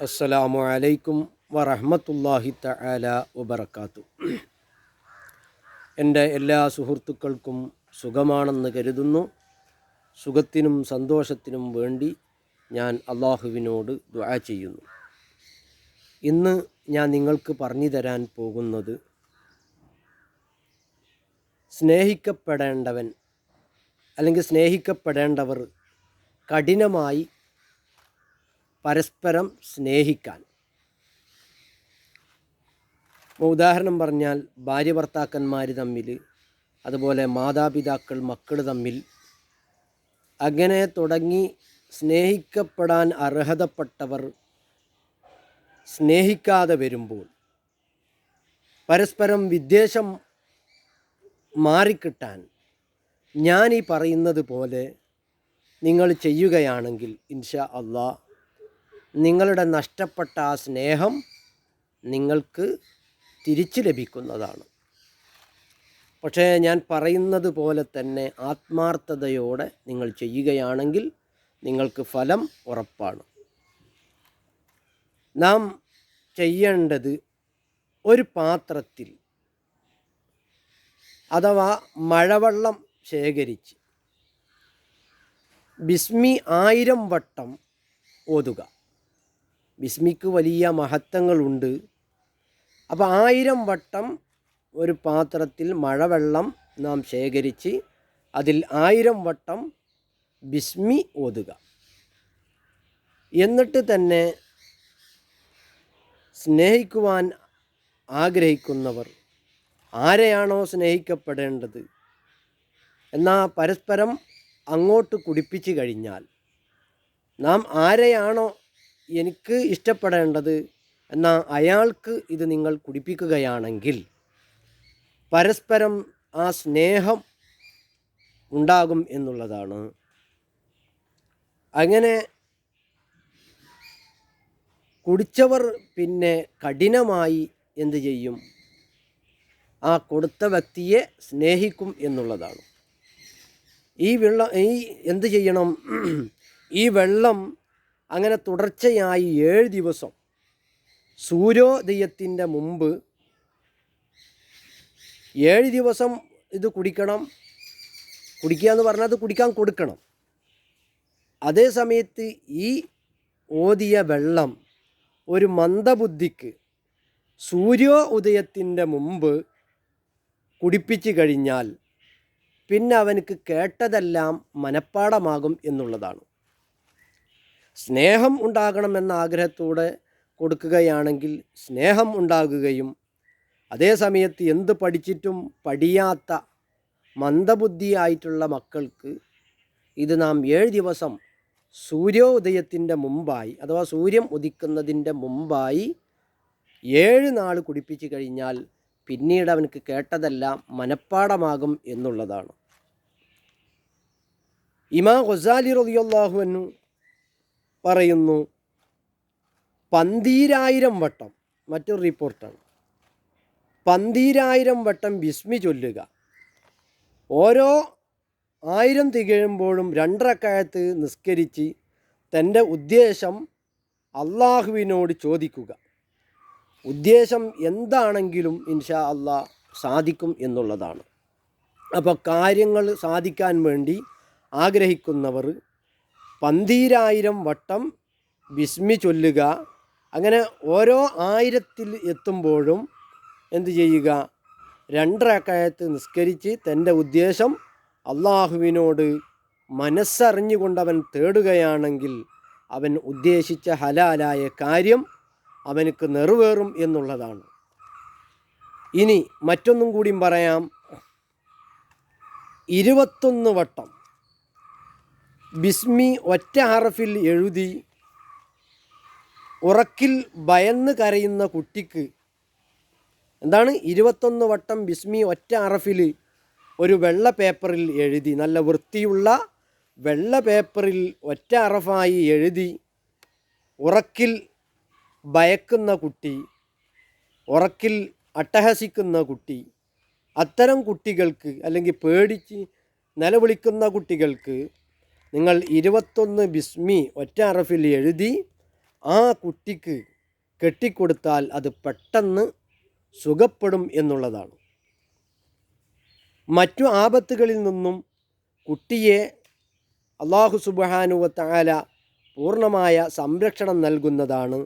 അസ്സലാമു അലൈക്കും വറഹ്മത്തുള്ളാഹി തആല വബർക്കാത്തു എന്റെ എല്ലാ സുഹൃത്തുക്കൾക്കും സുഖമാണെന്ന് കരുതുന്നു. സുഖത്തിനും സന്തോഷത്തിനും വേണ്ടി ഞാൻ അള്ളാഹുവിനോട് ദുആ ചെയ്യുന്നു. ഇന്ന് ഞാൻ നിങ്ങൾക്ക് പറഞ്ഞു തരാൻ പോകുന്നത് സ്നേഹിക്കപ്പെടേണ്ടവൻ അല്ലെങ്കിൽ സ്നേഹിക്കപ്പെടേണ്ടവർ കഠിനമായി പരസ്പരം സ്നേഹിക്കാൻ. ഉദാഹരണം പറഞ്ഞാൽ ഭാര്യ ഭർത്താക്കന്മാർ തമ്മിൽ അതുപോലെ മാതാപിതാക്കൾ മക്കൾ തമ്മിൽ അങ്ങനെ തുടങ്ങി സ്നേഹിക്കപ്പെടാൻ അർഹതപ്പെട്ടവർ സ്നേഹിക്കാതെ വരുമ്പോൾ പരസ്പരം വിദ്വേഷം മാറിക്കിട്ടാൻ ഞാൻ ഈ പറയുന്നത് പോലെ നിങ്ങൾ ചെയ്യുകയാണെങ്കിൽ ഇൻഷാ അള്ളാ നിങ്ങളുടെ നഷ്ടപ്പെട്ട ആ സ്നേഹം നിങ്ങൾക്ക് തിരിച്ചു ലഭിക്കുന്നതാണ്. പക്ഷേ ഞാൻ പറയുന്നത് പോലെ തന്നെ ആത്മാർത്ഥതയോടെ നിങ്ങൾ ചെയ്യുകയാണെങ്കിൽ നിങ്ങൾക്ക് ഫലം ഉറപ്പാണ്. നാം ചെയ്യേണ്ടത് ഒരു പാത്രത്തിൽ അഥവാ മഴവെള്ളം ശേഖരിച്ച് ബിസ്മി ആയിരം വട്ടം ഓതുക. ബിസ്മിക്ക് വലിയ മഹത്വങ്ങളുണ്ട്. അപ്പോൾ ആയിരം വട്ടം ഒരു പാത്രത്തിൽ മഴവെള്ളം നാം ശേഖരിച്ച് അതിൽ ആയിരം വട്ടം ബിസ്മി ഓതുക. എന്നിട്ട് തന്നെ സ്നേഹിക്കുവാൻ ആഗ്രഹിക്കുന്നവർ ആരെയാണോ സ്നേഹിക്കപ്പെടേണ്ടത്? എന്നാൽ പരസ്പരം അങ്ങോട്ട് കുടിപ്പിച്ച് കഴിഞ്ഞാൽ നാം ആരെയാണോ എനിക്ക് ഇഷ്ടപ്പെടേണ്ടത് എന്നാൽ അയാൾക്ക് ഇത് നിങ്ങൾ കുടിപ്പിക്കുകയാണെങ്കിൽ പരസ്പരം ആ സ്നേഹം ഉണ്ടാകും എന്നുള്ളതാണ്. അങ്ങനെ കുടിച്ചവർ പിന്നെ കഠിനമായി എന്ത് ചെയ്യും? ആ കൊടുത്ത വ്യക്തിയെ സ്നേഹിക്കും എന്നുള്ളതാണ്. ഈ വെള്ളം ഈ എന്ത് ചെയ്യണം? ഈ വെള്ളം അങ്ങനെ തുടർച്ചയായി ഏഴ് ദിവസം സൂര്യോദയത്തിന്റെ മുമ്പ് ഏഴ് ദിവസം ഇത് കുടിക്കണം. കുടിക്കുക എന്ന് പറഞ്ഞാൽ അത് കുടിക്കാൻ കൊടുക്കണം. അതേ സമയത്ത് ഈ ഓതിയ വെള്ളം ഒരു മന്ദബുദ്ധിക്ക് സൂര്യോ ഉദയത്തിന്റെ മുമ്പ് കുടിപ്പിച്ചു കഴിഞ്ഞാൽ പിന്നെ അവനക്ക് കേട്ടതെല്ലാം മനഃപ്പാടമാകും എന്നുള്ളതാണ്. സ്നേഹം ഉണ്ടാകണമെന്ന ആഗ്രഹത്തോടെ കൊടുക്കുകയാണെങ്കിൽ സ്നേഹം ഉണ്ടാകുകയും അതേ സമയത്ത് എന്ത് പഠിച്ചിട്ടും പഠിയാത്ത മന്ദബുദ്ധിയായിട്ടുള്ള മക്കൾക്ക് ഇത് നാം ഏഴ് ദിവസം സൂര്യോദയത്തിന്റെ മുമ്പായി അഥവാ സൂര്യൻ ഉദിക്കുന്നതിന്റെ മുമ്പായി ഏഴ് നാൾ കുടിപ്പിച്ച് കഴിഞ്ഞാൽ പിന്നീട് അവനക്ക് കേട്ടതെല്ലാം മനഃപ്പാടമാകും എന്നുള്ളതാണ്. ഇമാ ഖൊസാലി റളിയല്ലാഹു പറയുന്നു. പന്തീരായിരം വട്ടം. മറ്റൊരു റിപ്പോർട്ടാണ്. പന്തീരായിരം വട്ടം വിസ്മി ചൊല്ലുക. ഓരോ ആയിരം തികഴുമ്പോഴും രണ്ടരക്കാലത്ത് നിസ്കരിച്ച് തന്റെ ഉദ്ദേശം അള്ളാഹുവിനോട് ചോദിക്കുക. ഉദ്ദേശം എന്താണെങ്കിലും ഇൻഷാ അള്ളാ സാധിക്കും എന്നുള്ളതാണ്. അപ്പോൾ കാര്യങ്ങൾ സാധിക്കാൻ വേണ്ടി ആഗ്രഹിക്കുന്നവർ പന്തീരായിരം വട്ടം വിസ്മി ചൊല്ലുക. അങ്ങനെ ഓരോ ആയിരത്തിൽ എത്തുമ്പോഴും എന്തു ചെയ്യുക? രണ്ടരക്കായത്ത് നിസ്കരിച്ച് തന്റെ ഉദ്ദേശം അള്ളാഹുവിനോട് മനസ്സറിഞ്ഞുകൊണ്ടവൻ തേടുകയാണെങ്കിൽ അവൻ ഉദ്ദേശിച്ച ഹലാലായ കാര്യം അവനക്ക് നിറവേറും എന്നുള്ളതാണ്. ഇനി മറ്റൊന്നും കൂടിയും പറയാം. ഇരുപത്തൊന്ന് വട്ടം ബിസ്മി ഒറ്റ ഹറഫിൽ എഴുതി ഉറക്കിൽ ഭയന്ന് കരയുന്ന കുട്ടിക്ക് എന്താണ് ഇരുപത്തൊന്ന് വട്ടം ബിസ്മി ഒറ്റ അറഫിൽ ഒരു വെള്ള പേപ്പറിൽ എഴുതി നല്ല വൃത്തിയുള്ള വെള്ള പേപ്പറിൽ ഒറ്റ അറഫായി എഴുതി ഉറക്കിൽ ഭയക്കുന്ന കുട്ടി ഉറക്കിൽ അട്ടഹസിക്കുന്ന കുട്ടി അത്തരം കുട്ടികൾക്ക് അല്ലെങ്കിൽ പേടിച്ച് നിലവിളിക്കുന്ന കുട്ടികൾക്ക് നിങ്ങൾ ഇരുപത്തൊന്ന് ബിസ്മി ഒറ്റ അറഫിൽ എഴുതി ആ കുട്ടിക്ക് കെട്ടിക്കൊടുത്താൽ അത് പെട്ടെന്ന് സുഖപ്പെടും എന്നുള്ളതാണ്. മറ്റു ആപത്തുകളിൽ നിന്നും കുട്ടിയെ അള്ളാഹു സുബാനുവത്താല പൂർണമായ സംരക്ഷണം നൽകുന്നതാണ്.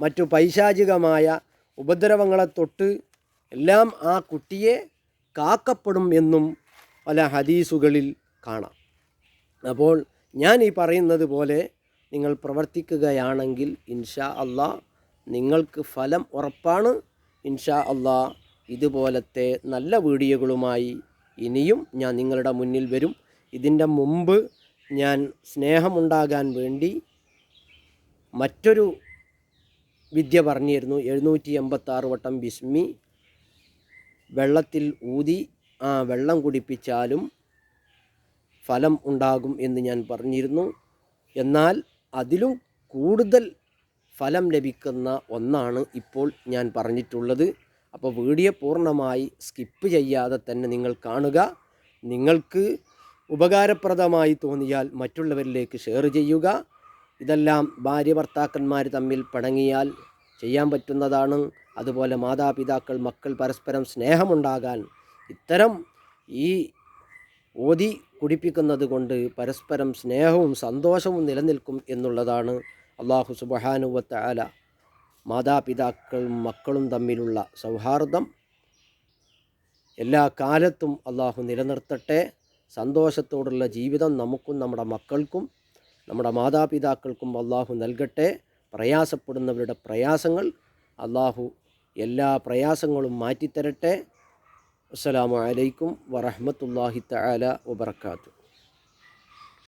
മറ്റു പൈശാചികമായ ഉപദ്രവങ്ങളെ തൊട്ട് എല്ലാം ആ കുട്ടിയെ കാക്കപ്പെടും എന്നും പല ഹദീസുകളിൽ കാണാം. അപ്പോൾ ഞാൻ ഈ പറയുന്നത് പോലെ നിങ്ങൾ പ്രവർത്തിക്കുകയാണെങ്കിൽ ഇൻഷാ അള്ളാ നിങ്ങൾക്ക് ഫലം ഉറപ്പാണ്. ഇൻഷാ അള്ളാ ഇതുപോലത്തെ നല്ല വീഡിയോകളുമായി ഇനിയും ഞാൻ നിങ്ങളുടെ മുന്നിൽ വരും. ഇതിന്റെ മുമ്പ് ഞാൻ സ്നേഹമുണ്ടാകാൻ വേണ്ടി മറ്റൊരു വിദ്യ പറഞ്ഞിരുന്നു. എഴുന്നൂറ്റി എൺപത്താറ് വട്ടം ബിസ്മി. വെള്ളത്തിൽ ഊതി ആ വെള്ളം കുടിപ്പിച്ചാലും ഫലം ഉണ്ടാകും എന്ന് ഞാൻ പറഞ്ഞിരുന്നു. എന്നാൽ അതിലും കൂടുതൽ ഫലം ലഭിക്കുന്ന ഒന്നാണ് ഇപ്പോൾ ഞാൻ പറഞ്ഞിട്ടുള്ളത്. അപ്പോൾ വീഡിയോ പൂർണമായി സ്കിപ്പ് ചെയ്യാതെ തന്നെ നിങ്ങൾ കാണുക. നിങ്ങൾക്ക് ഉപകാരപ്രദമായി തോന്നിയാൽ മറ്റുള്ളവരിലേക്ക് ഷെയർ ചെയ്യുക. ഇതെല്ലാം ഭാര്യ ഭർത്താക്കന്മാർ തമ്മിൽ പണങ്ങിയാൽ ചെയ്യാൻ പറ്റുന്നതാണ്. അതുപോലെ മാതാപിതാക്കൾ മക്കൾ പരസ്പരം സ്നേഹമുണ്ടാകാൻ ഇത്തരം ഈ ഓതി കുടിപ്പിക്കുന്നത് കൊണ്ട് പരസ്പരം സ്നേഹവും സന്തോഷവും നിലനിൽക്കും എന്നുള്ളതാണ് അള്ളാഹു സുബഹാനുവത്ത ആല മാതാപിതാക്കളും മക്കളും തമ്മിലുള്ള സൗഹാർദ്ദം. എല്ലാ കാലത്തും അള്ളാഹു നിലനിർത്തട്ടെ. സന്തോഷത്തോടുള്ള ജീവിതം നമുക്കും നമ്മുടെ മക്കൾക്കും നമ്മുടെ മാതാപിതാക്കൾക്കും അള്ളാഹു നൽകട്ടെ. പ്രയാസപ്പെടുന്നവരുടെ പ്രയാസങ്ങൾ അള്ളാഹു എല്ലാ പ്രയാസങ്ങളും മാറ്റിത്തരട്ടെ. അസ്സലാമു അലൈക്കും വറഹ്മത്തുള്ളാഹി തആല വബറകാതുഹു.